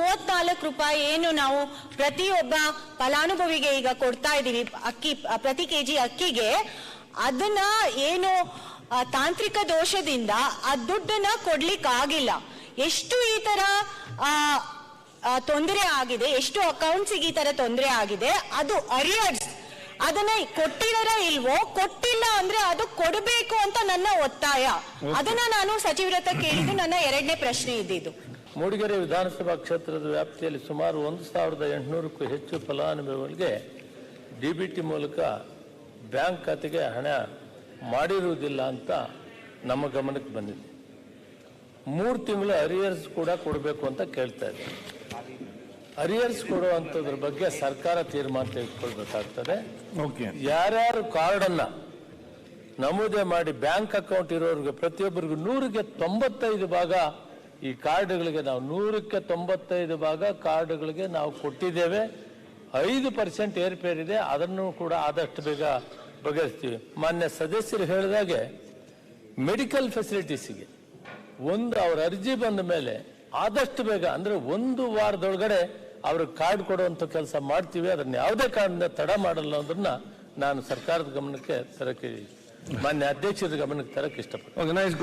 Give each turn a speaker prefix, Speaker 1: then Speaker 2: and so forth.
Speaker 1: ಮೂವತ್ನಾಲ್ಕು ರೂಪಾಯಿ ಏನು ನಾವು ಪ್ರತಿಯೊಬ್ಬ ಫಲಾನುಭವಿಗೆ ಈಗ ಕೊಡ್ತಾ ಇದ್ದೀವಿ. ಅಕ್ಕಿ ಪ್ರತಿ ಕೆಜಿ ಅಕ್ಕಿಗೆ. ಅದನ್ನ ಏನು ತಾಂತ್ರಿಕ ದೋಷದಿಂದ ಆ ದುಡ್ಡನ್ನ ಕೊಡ್ಲಿಕ್ಕೆ ಆಗಿಲ್ಲ ಎಷ್ಟು ಈ ತರ ತೊಂದರೆ ಆಗಿದೆ ಎಷ್ಟು ಅಕೌಂಟ್ಸಿಗೆ ಈ ತರ ತೊಂದರೆ ಆಗಿದೆ ಅದು ಅರಿಯರ್ಸ್ ಅದನ್ನ ಕೊಟ್ಟಿದಾರ ಇಲ್ವೋ ಕೊಟ್ಟಿಲ್ಲ ಅಂದ್ರೆ ಅದು ಕೊಡಬೇಕು ಅಂತ ನನ್ನ ಒತ್ತಾಯ. ಅದನ್ನ ನಾನು ಸಚಿವರ ಹತ್ರ ಕೇಳಿದ್ದು ನನ್ನ ಎರಡನೇ ಪ್ರಶ್ನೆ ಇದ್ದಿದ್ದು.
Speaker 2: ಮೂಡಿಗೆರೆ ವಿಧಾನಸಭಾ ಕ್ಷೇತ್ರದ ವ್ಯಾಪ್ತಿಯಲ್ಲಿ ಸುಮಾರು ಒಂದು ಸಾವಿರದ ಎಂಟುನೂರಕ್ಕೂ ಹೆಚ್ಚು ಫಲಾನುಭವಿಗಳಿಗೆ ಡಿ ಬಿ ಟಿ ಮೂಲಕ ಬ್ಯಾಂಕ್ ಖಾತೆಗೆ ಹಣ ಮಾಡಿರುವುದಿಲ್ಲ ಅಂತ ನಮ್ಮ ಗಮನಕ್ಕೆ ಬಂದಿದೆ. ಮೂರು ತಿಂಗಳು ಅರಿಯರ್ಸ್ ಕೂಡ ಕೊಡಬೇಕು ಅಂತ ಕೇಳ್ತಾ ಇದೆ. ಅರಿಯರ್ಸ್ ಕೊಡುವಂಥದ್ರ ಬಗ್ಗೆ ಸರ್ಕಾರ ತೀರ್ಮಾನ ತೆಗೆದುಕೊಳ್ಬೇಕಾಗ್ತದೆ. ಯಾರ್ಯಾರು ಕಾರ್ಡನ್ನು ನಮೂದೆ ಮಾಡಿ ಬ್ಯಾಂಕ್ ಅಕೌಂಟ್ ಇರೋರಿಗೆ ಪ್ರತಿಯೊಬ್ಬರಿಗೂ ನೂರಿಗೆ ತೊಂಬತ್ತೈದು ಭಾಗ ಈ ಕಾರ್ಡ್ಗಳಿಗೆ ನಾವು ನೂರಕ್ಕೆ ತೊಂಬತ್ತೈದು ಭಾಗ ಕಾರ್ಡ್ಗಳಿಗೆ ನಾವು ಕೊಟ್ಟಿದ್ದೇವೆ. ಐದು ಪರ್ಸೆಂಟ್ ಏರ್ಪೇರಿದೆ ಅದನ್ನು ಕೂಡ ಆದಷ್ಟು ಬೇಗ ಬಗೆಹರಿಸ್ತೀವಿ. ಮಾನ್ಯ ಸದಸ್ಯರು ಹೇಳಿದಾಗೆ ಮೆಡಿಕಲ್ ಫೆಸಿಲಿಟೀಸಿಗೆ ಒಂದು ಅವ್ರ ಅರ್ಜಿ ಬಂದ ಮೇಲೆ ಆದಷ್ಟು ಬೇಗ, ಅಂದ್ರೆ ಒಂದು ವಾರದೊಳಗಡೆ ಅವ್ರಿಗೆ ಕಾರ್ಡ್ ಕೊಡುವಂತ ಕೆಲಸ ಮಾಡ್ತೀವಿ, ಅದನ್ನ ಯಾವುದೇ ಕಾರಣದಿಂದ ತಡ ಮಾಡಲ್ಲ ಅನ್ನೋದನ್ನ ನಾನು ಸರ್ಕಾರದ ಗಮನಕ್ಕೆ ತರಕ್ಕೆ ಮಾನ್ಯ ಅಧ್ಯಕ್ಷರ ಗಮನಕ್ಕೆ ತರಕ್ಕೆ ಇಷ್ಟಪಡ್ತೀನಿ.